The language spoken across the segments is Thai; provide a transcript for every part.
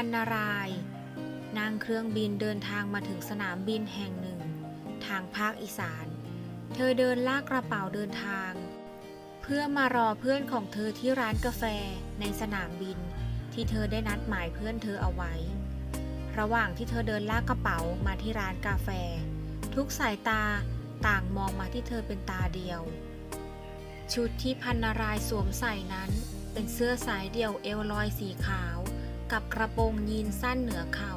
พันนารายนั่งเครื่องบินเดินทางมาถึงสนามบินแห่งหนึ่ง ทางภาคอีสาน เธอเดินลากกระเป๋าเดินทาง เพื่อมารอเพื่อนของเธอที่ร้านกาแฟในสนามบิน ที่เธอได้นัดหมายเพื่อนเธอเอาไว้ ระหว่างที่เธอเดินลากกระเป๋ามาที่ร้านกาแฟ ทุกสายตาต่างมองมาที่เธอเป็นตาเดียว ชุดที่พันนารายสวมใส่นั้นเป็นเสื้อสายเดี่ยวเอวลอยสีขาว กับกระโปรงยีนสั้นเหนือเข่า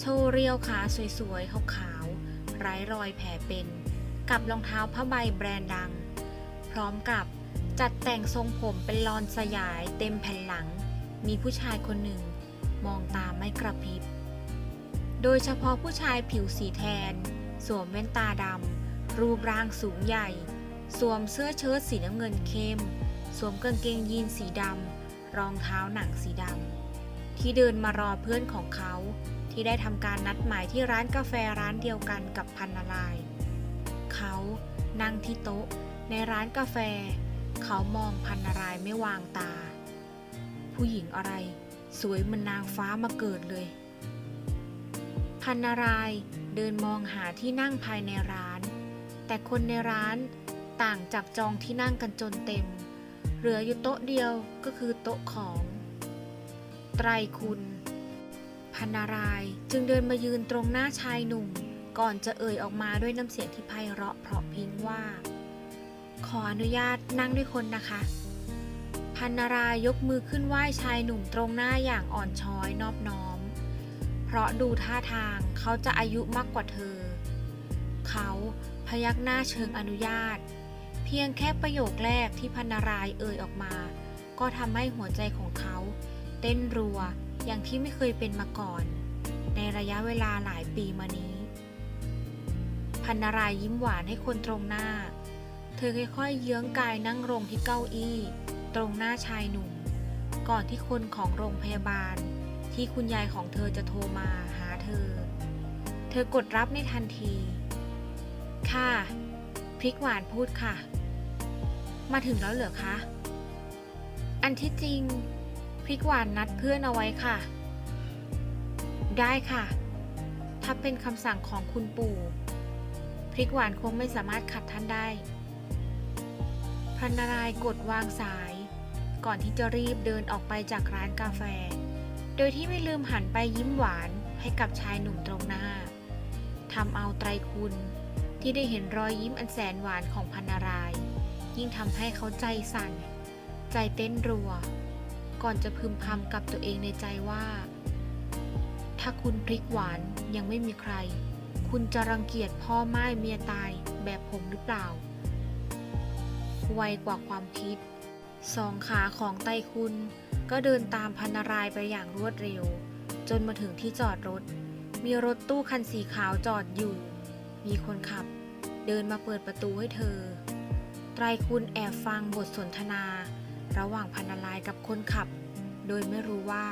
โชว์เรียวขาสวยๆขาวๆไร้รอยแผลเป็น กับรองเท้าผ้าใบแบรนด์ดัง พร้อมกับจัดแต่งทรงผมเป็นลอนสยายเต็มแผ่นหลัง มีผู้ชายคนหนึ่ง มองตาไม่กระพริบ โดยเฉพาะผู้ชายผิวสีแทน สวมแว่นตาดำ รูปร่างสูงใหญ่ สวมเสื้อเชิ้ตสีน้ำเงินเข้ม สวมกางเกงยีนสีดำ รองเท้าหนังสีดำ ที่เดินมารอเพื่อนของเขา ที่ได้ทำการนัดหมายที่ร้านกาแฟร้านเดียวกันกับพันนาราย เขานั่งที่โต๊ะ ในร้านกาแฟ เขามองพันนารายไม่วางตา ผู้หญิงอะไร สวยเหมันนางฟ้ามาเกิดเลย พันนารายเดินมองหาที่นั่งภายในร้าน แต่คนในร้านต่างจับจองที่นั่งกันจนเต็ม เหลืออยู่โต๊ะเดียวก็คือโต๊ะของ ไตรคุณ พันนารายจึงเดินมายืนตรงหน้าชายหนุ่ม ก่อนจะเอ่ยออกมาด้วยน้ำเสียงที่ไพเราะเพราะพิงว่า ขออนุญาตนั่งด้วยคนนะคะ พันนารายยกมือขึ้นไหว้ชายหนุ่มตรงหน้าอย่างอ่อนช้อยนอบน้อม เพราะดูท่าทางเขาจะอายุมากกว่าเธอ เขาพยักหน้าเชิงอนุญาต เพียงแค่ประโยคแรกที่พันนารายเอ่ยออกมา ก็ทำให้หัวใจของเขา เต้นรัวอย่างที่ไม่เคยเป็นมาก่อน ในระยะเวลาหลายปีมานี้ พันนารายยิ้มหวานให้คนตรงหน้า เธอค่อยๆเยื้องกายนั่งลงที่เก้าอี้ ตรงหน้าชายหนุ่ม ก่อนที่คนของโรงพยาบาล ที่คุณยายของเธอจะโทรมาหาเธอ เธอกดรับในทันที ค่ะ พริกหวานพูดค่ะ มาถึงแล้วเหรอคะ อันที่จริง พริกหวานนัดเพื่อนเอาไว้ค่ะ ได้ค่ะ ถ้าเป็นคำสั่งของคุณปู่พริกหวานคงไม่สามารถขัดท่านได้พันนารายกดวางสาย ก่อนที่จะรีบเดินออกไปจากร้านกาแฟ โดยที่ไม่ลืมหันไปยิ้มหวานให้กับชายหนุ่มตรงหน้าทำเอาไตรคุณที่ได้เห็นรอยยิ้มอันแสนหวานของพันนาราย ยิ่งทำให้เขาใจสั่น ใจเต้นรัว ก่อนจะพึมพำกับตัวเองในใจว่า ถ้าคุณพริกหวานยังไม่มีใคร คุณจะรังเกียจพ่อไม้เมียตายแบบผมหรือเปล่า ไวกว่าความคิด สองขาของไตรคุณ ก็เดินตามพันารายไปอย่างรวดเร็ว จนมาถึงที่จอดรถ มีรถตู้คันสีขาวจอดอยู่ มีคนขับ เดินมาเปิดประตูให้เธอ ไตรคุณแอบฟังบทสนทนา ระหว่างพันนารายกับคนขับ โดยไม่รู้ว่า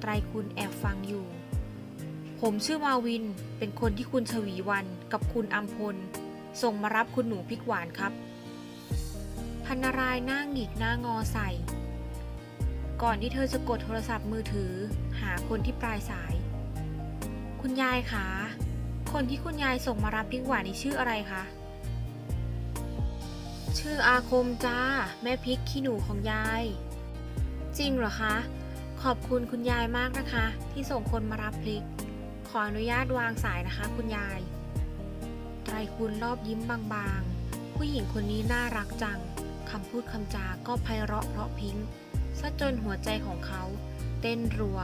ไตรคุณแอบฟังอยู่ ผมชื่อมาวิน เป็นคนที่คุณชวีวันกับคุณอัมพล ส่งมารับคุณหนูพริกหวานครับ พันรายหน้าหงิกหน้างอใส่ ก่อนที่เธอจะกดโทรศัพท์มือถือ หาคนที่ปลายสาย คุณยายคะ คนที่คุณยายส่งมารับพริกหวานนี่ชื่ออะไรคะ ชื่ออาคมจ้า แม่พริกขี้หนูของยาย จริงเหรอคะ ขอบคุณคุณยายมากนะคะ ที่ส่งคนมารับพริก ขออนุญาตวางสายนะคะ คุณยาย ไตรคุณรอบยิ้มบางๆ ผู้หญิงคนนี้น่ารักจังคำพูดคำจาก็ไพเราะเพราะพิ้งซะจนหัวใจของเขา เต้นรัว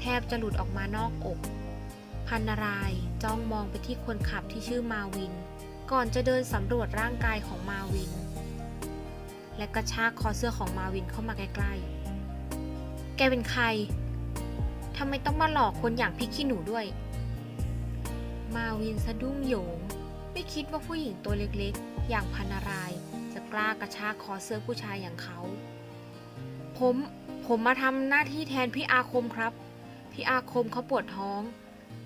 แทบจะหลุดออกมานอกอก พันนารายจ้องมองไปที่คนขับที่ชื่อมาวิน ก่อนจะเดินสำรวจร่างกายของมาวิน และกระชากคอเสื้อของมาวินเข้ามาใกล้ๆ แกเป็นใคร ทำไมต้องมาหลอกคนอย่างพี่ขี้หนูด้วย มาวินสะดุ้งโหยง ไม่คิดว่าผู้หญิงตัวเล็กๆ อย่างพันนาราย จะกล้ากระชากคอเสื้อผู้ชายอย่างเขา ผม ผมมาทำหน้าที่แทนพี่อาคมครับ พี่อาคมเขาปวดท้อง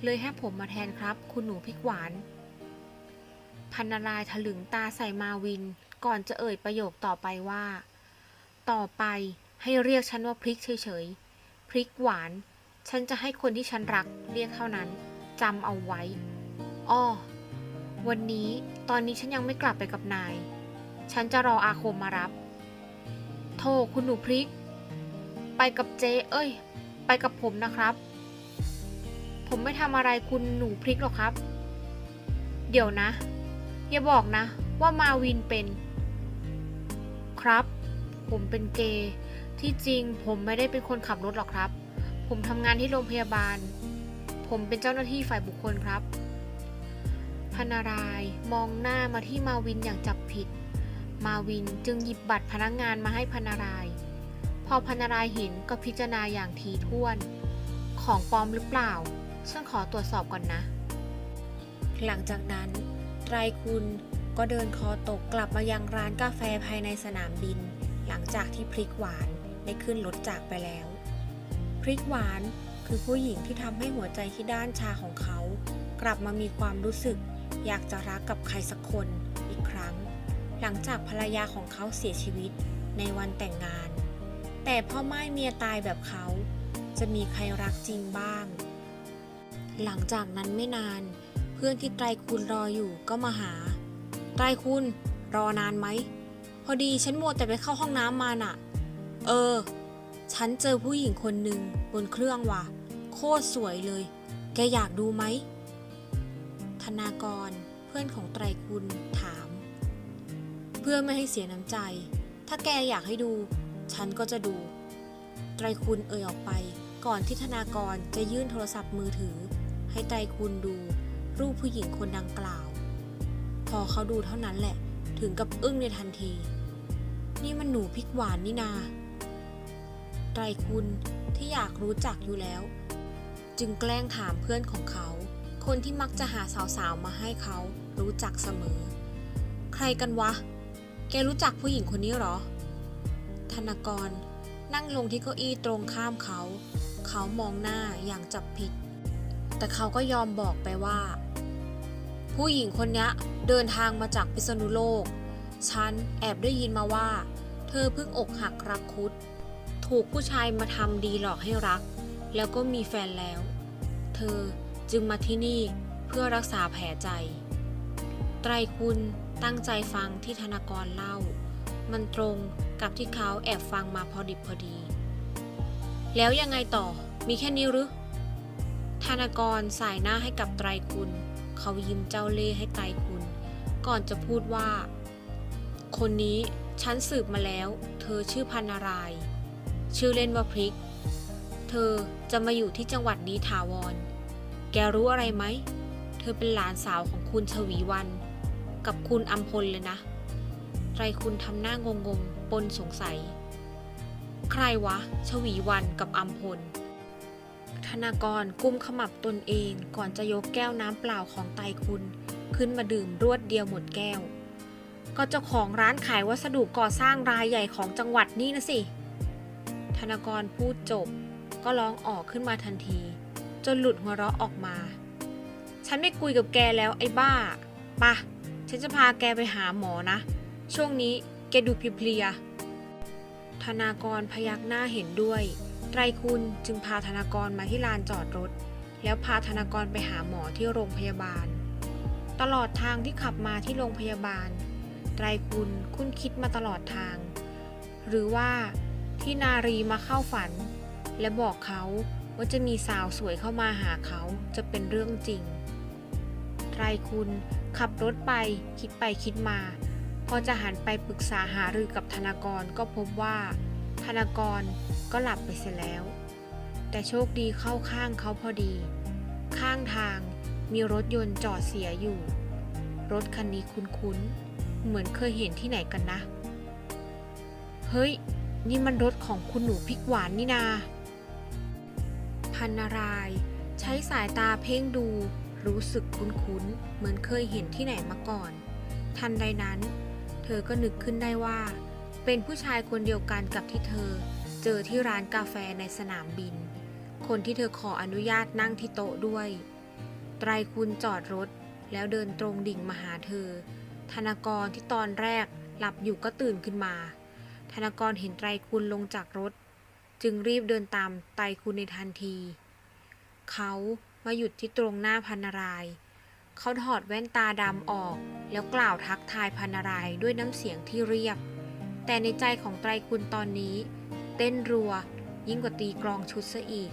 เลยให้ผมมาแทนครับ คุณหนูพริกหวาน พันนารายถลึงตาใส่มาวิน ก่อนจะเอ่ยประโยคต่อไปว่า ต่อไปให้เรียกฉันว่าพริกเฉยๆ พริกหวาน ฉันจะให้คนที่ฉันรักเรียกเท่านั้นจำเอาไว้ อ้อ วันนี้ตอนนี้ฉันยังไม่กลับไปกับนาย ฉันจะรออาคมมารับ โทษคุณหนูพริก ไปกับเจ๊เอ้ย ไปกับผมนะครับ ผมไม่ทำอะไรคุณหนูพริกหรอกครับ เดี๋ยวนะ อย่าบอกนะว่ามาวินเป็น ครับ ผมเป็นเกย์ที่จริงผมไม่ได้เป็นคนขับรถหรอกครับ ผมทำงานที่โรงพยาบาล ผมเป็นเจ้าหน้าที่ฝ่ายบุคคลครับพนารายมองหน้ามาที่มาวินอย่างจับผิด มาวินจึงหยิบบัตรพนักงานมาให้พนาราย พอพนารายเห็นก็พิจารณาอย่างทีท่วน ของปลอมหรือเปล่า ฉันขอตรวจสอบก่อนนะ หลังจากนั้นไตรคุณ ก็เดินคอตกกลับมายังร้านกาแฟภายในสนามบิน หลังจากที่พริกหวานได้ขึ้นรถจากไปแล้ว พริกหวานคือผู้หญิงที่ทำให้หัวใจที่ด้านชาของเขา กลับมามีความรู้สึก อยากจะรักกับใครสักคนอีกครั้ง หลังจากภรรยาของเขาเสียชีวิตในวันแต่งงาน แต่พ่อไม้เมียตายแบบเขา จะมีใครรักจริงบ้าง หลังจากนั้นไม่นาน เพื่อนที่ไตรคุณรออยู่ก็มาหา ไตรคุณ รอนานไหม พอดีฉันมัวแต่ไปเข้าห้องน้ำมาน่ะ เออ ฉันเจอผู้หญิงคนหนึ่งบนเครื่องว่ะ โคตรสวยเลย แกอยากดูไหม ธนากรเพื่อนของไตรคุณถาม เพื่อไม่ให้เสียน้ำใจ ถ้าแกอยากให้ดู ฉันก็จะดู ไตรคุณเอ่ยออกไป ก่อนที่ธนากรจะยื่นโทรศัพท์มือถือ ให้ไตรคุณดูรูปผู้หญิงคนดังกล่าว พอเขาดูเท่านั้นแหละ ถึงกับอึ้งในทันที นี่มันหนูพริกหวานนี่นาไตรคุณที่อยากรู้จักอยู่แล้ว จึงแกล้งถามเพื่อนของเขา คนที่มักจะหาสาวๆมาให้เขารู้จักเสมอ ใครกันวะ แกรู้จักผู้หญิงคนนี้หรอ ธนากรนั่งลงที่เก้าอี้ตรงข้ามเขา เขามองหน้าอย่างจับผิด แต่เขาก็ยอมบอกไปว่า ผู้หญิงคนนี้เดินทางมาจากพิษณุโลก ฉันแอบได้ยินมาว่า เธอเพิ่งอกหักรักคุด ถูกผู้ชายมาทำดีหลอกให้รัก แล้วก็มีแฟนแล้ว เธอจึงมาที่นี่เพื่อรักษาแผลใจ ไตรคุณตั้งใจฟังที่ธนากรเล่า มันตรงกับที่เขาแอบฟังมาพอดิบพอดี แล้วยังไงต่อมีแค่นี้หรือธนากรสายหน้าให้กับไตรคุณ เขายิ้มเจ้าเล่ห์ให้ไตรคุณ ก่อนจะพูดว่า คนนี้ฉันสืบมาแล้ว เธอชื่อพันนาราย ชื่อเล่นว่าพริก เธอจะมาอยู่ที่จังหวัดนี้ถาวร แกรู้อะไรไหม เธอเป็นหลานสาวของคุณชวีวัน กับคุณอัมพลเลยนะไตรคุณทำหน้างงงๆปนสงสัย ใครวะ ชวีวันกับอัมพล ธนากรกุมขมับตนเองก่อนจะยกแก้วน้ำเปล่าของไตคุณ ขึ้นมาดื่มรวดเดียวหมดแก้ว ก็เจ้าของร้านขายวัสดุก่อสร้างรายใหญ่ของจังหวัดนี่นะสิ ธนากรพูดจบ ก็ร้องออกขึ้นมาทันที จนหลุดหัวเราะออกมา ฉันไม่คุยกับแกแล้วไอ้บ้าปะฉันจะพาแกไปหาหมอนะ ช่วงนี้แกดูเพลียธนากรพยักหน้าเห็นด้วย ไตรคุณจึงพาธนากรมาที่ลานจอดรถ แล้วพาธนากรไปหาหมอที่โรงพยาบาล ตลอดทางที่ขับมาที่โรงพยาบาล ไตรคุณคุ้นคิดมาตลอดทาง หรือว่าที่นารีมาเข้าฝัน และบอกเขาว่าจะมีสาวสวยเข้ามาหาเขาจะเป็นเรื่องจริง ไตรคุณขับรถไปคิดไปคิดมา พอจะหันไปปรึกษาหารือกับธนากรก็พบว่า นากรก็หลับไปเสียแล้ว แต่โชคดีเข้าข้างเขาพอดี ข้างทางมีรถยนต์จอดเสียอยู่ รถคันนี้คุ้นๆ เหมือนเคยเห็นที่ไหนกันนะ เฮ้ย นี่มันรถของคุณหนูพริกหวานนี่นา พันนาราย ใช้สายตาเพ่งดูรู้สึกคุ้นๆ เหมือนเคยเห็นที่ไหนมาก่อน ทันใดนั้น เธอก็นึกขึ้นได้ว่า เป็นผู้ชายคนเดียวกันกับที่เธอ เจอที่ร้านกาแฟในสนามบิน คนที่เธอขออนุญาตนั่งที่โต๊ะด้วย ไตรคุณจอดรถ แล้วเดินตรงดิ่งมาหาเธอ ธนากรที่ตอนแรกหลับอยู่ก็ตื่นขึ้นมา ธนากรเห็นไตรคุณลงจากรถ จึงรีบเดินตามไตรคุณในทันที เขามาหยุดที่ตรงหน้าพันาราย เขาถอดแว่นตาดำออก แล้วกล่าวทักทายพันารายด้วยน้ำเสียงที่เรียบ แต่ในใจของไตรคุณตอนนี้ เต้นรัว ยิ่งกว่าตีกลองชุดซะอีก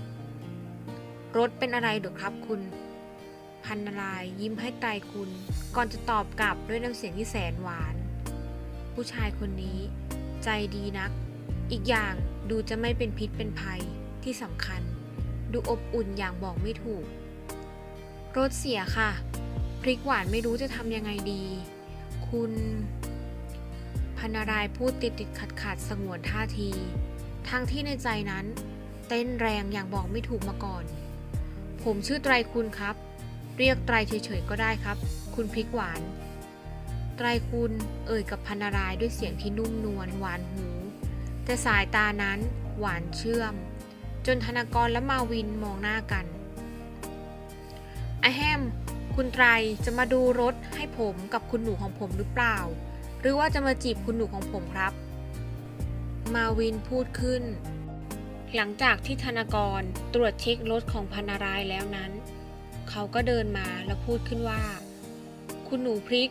รถเป็นอะไรเหรือครับคุณ พันนารายยิ้มให้ไตรคุณ ก่อนจะตอบกลับด้วยน้ำเสียงที่แสนหวาน ผู้ชายคนนี้ ใจดีนัก อีกอย่างดูจะไม่เป็นพิษเป็นภัยที่สำคัญ ดูอบอุ่นอย่างบอกไม่ถูก รถเสียค่ะ พริกหวานไม่รู้จะทำยังไงดี คุณ พันารายพูดติดติดขัดขัดสงวนท่าที ทั้งที่ในใจนั้น เต้นแรงอย่างบอกไม่ถูกมาก่อน ผมชื่อไตรคุณครับ เรียกไตรเฉยๆก็ได้ครับ คุณพริกหวาน ไตรคุณเอ่ยกับพันารายด้วยเสียงที่นุ่มนวลหวานหู แต่สายตานั้นหวานเชื่อม จนธนากรและมาวินมองหน้ากันไอแฮมคุณไตรจะมาดูรถให้ผมกับคุณหนูของผมหรือเปล่า รือว่าจะมาจีบคุณหนูของผมครับ มาวินพูดขึ้น หลังจากที่ธนากรตรวจเช็ครถของพันนารายแล้วนั้น เขาก็เดินมาแล้วพูดขึ้นว่า คุณหนูพริก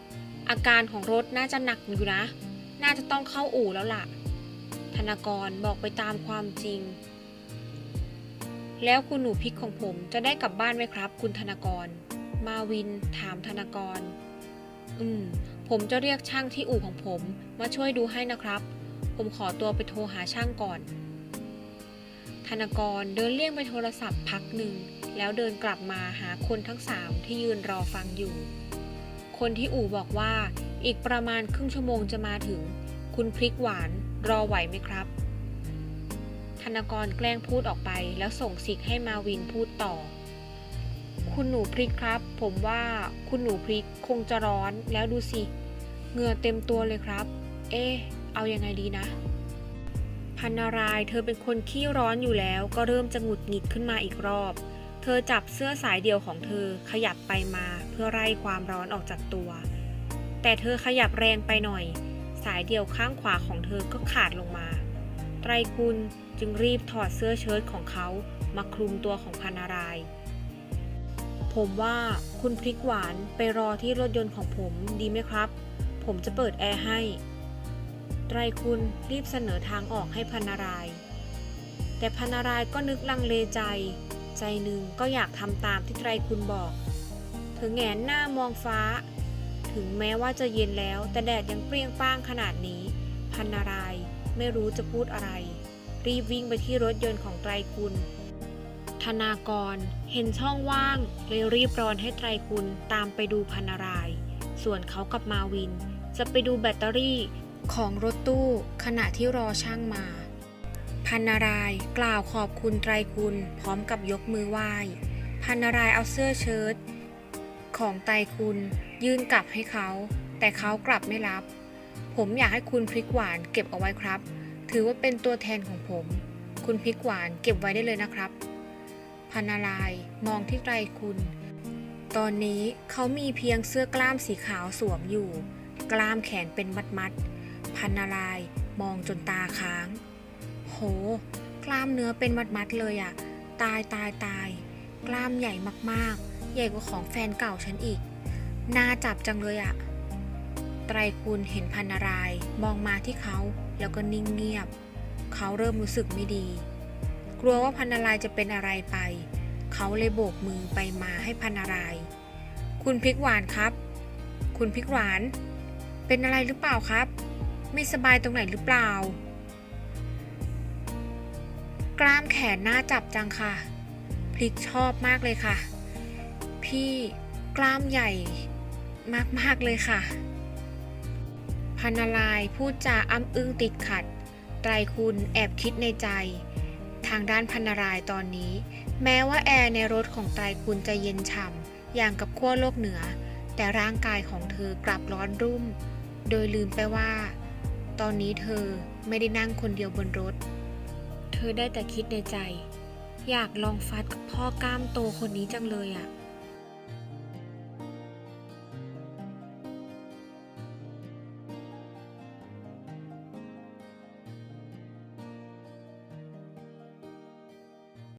อาการของรถน่าจะหนักอยู่นะ น่าจะต้องเข้าอู่แล้วล่ะ ธนากรบอกไปตามความจริง แล้วคุณหนูพริกของผมจะได้กลับบ้านไหมครับ คุณธนากร มาวินถามธนากร อืม ผมจะเรียกช่างที่อู่ของผมมาช่วยดูให้นะครับ ผมขอตัวไปโทรหาช่างก่อน ธนากรเดินเลี่ยงไปโทรศัพท์พักหนึ่ง แล้วเดินกลับมาหาคนทั้งสามที่ยืนรอฟังอยู่ คนที่อู่บอกว่าอีกประมาณครึ่งชั่วโมงจะมาถึง คุณพริกหวานรอไหวไหมครับ ธนากรแกล้งพูดออกไปแล้วส่งสิกให้มาวินพูดต่อ คุณหนูพริกครับ ผมว่าคุณหนูพริกคงจะร้อนแล้วดูสิ เหงื่อเต็มตัวเลยครับ เอ๊ะเอาอยังไงดีนะ พันนารายเธอเป็นคนขี้ร้อนอยู่แล้วก็เริ่มจะหงุดหงิดขึ้นมาอีกรอบ เธอจับเสื้อสายเดียวของเธอขยับไปมาเพื่อไล่ความร้อนออกจากตัว แต่เธอขยับแรงไปหน่อย สายเดี่ยวข้างขวาของเธอก็ขาดลงมา ไตรคุณจึงรีบถอดเสื้อเชิ้ตของเขามาคลุมตัวของพันนารายณ์ ผมว่าคุณพริกหวานไปรอที่รถยนต์ของผมดีไหมครับ ผมจะเปิดแอร์ให้ ไตรคุณรีบเสนอทางออกให้พันนาราย แต่พันนารายก็นึกลังเลใจ ใจหนึ่งก็อยากทำตามที่ไตรคุณบอก เธอแงนหน้ามองฟ้า ถึงแม้ว่าจะเย็นแล้ว แต่แดดยังเปรี้ยงป้างขนาดนี้ พันนารายไม่รู้จะพูดอะไร รีบวิ่งไปที่รถยนต์ของไตรคุณ ธนากร เห็นช่องว่างเลยรีบร้อนให้ไตรคุณตามไปดูพันนาราย ส่วนเขากับมาวิน จะไปดูแบตเตอรี่ของรถตู้ขณะที่รอช่างมา พันนารายกล่าวขอบคุณไตรคุณพร้อมกับยกมือไหว้ พันนารายเอาเสื้อเชิ้ตของไตรคุณยื่นกลับให้เขา แต่เขากลับไม่รับ ผมอยากให้คุณพริกหวานเก็บเอาไว้ครับ ถือว่าเป็นตัวแทนของผม คุณพริกหวานเก็บไว้ได้เลยนะครับ พันนารายมองที่ไตรคุณ ตอนนี้เขามีเพียงเสื้อกล้ามสีขาวสวมอยู่ กล้ามแขนเป็นมัดๆพันนารายมองจนตาค้าง โห กล้ามเนื้อเป็นมัดๆเลยอะตายตายตาย กล้ามใหญ่มากๆ ใหญ่กว่าของแฟนเก่าฉันอีก น่าจับจังเลยอะไตรคุณเห็นพันนารายมองมาที่เขาแล้วก็นิ่งเงียบ เขาเริ่มรู้สึกไม่ดี ลัวว่าพันนารายจะเป็นอะไรไป เขาเลยโบกมือไปมาให้พันนาราย คุณพริกหวานครับ คุณพริกหวาน เป็นอะไรหรือเปล่าครับ ไม่สบายตรงไหนหรือเปล่า กล้ามแขนหน้าจับจังค่ะ พริกชอบมากเลยค่ะ พี่กล้ามใหญ่มากๆเลยค่ะ พันนารายพูดจาอ้ำอึ้งติดขัดไตรคุณแอบคิดในใจ ทางด้านพันนารายตอนนี้ แม้ว่าแอร์ในรถของไตรคุณจะเย็นฉ่ำอย่างกับขั้วโลกเหนือ แต่ร่างกายของเธอกลับร้อนรุ่ม โดยลืมไปว่า ตอนนี้เธอไม่ได้นั่งคนเดียวบนรถ เธอได้แต่คิดในใจ อยากลองฟัดกับพ่อกล้ามโตคนนี้จังเลยอะ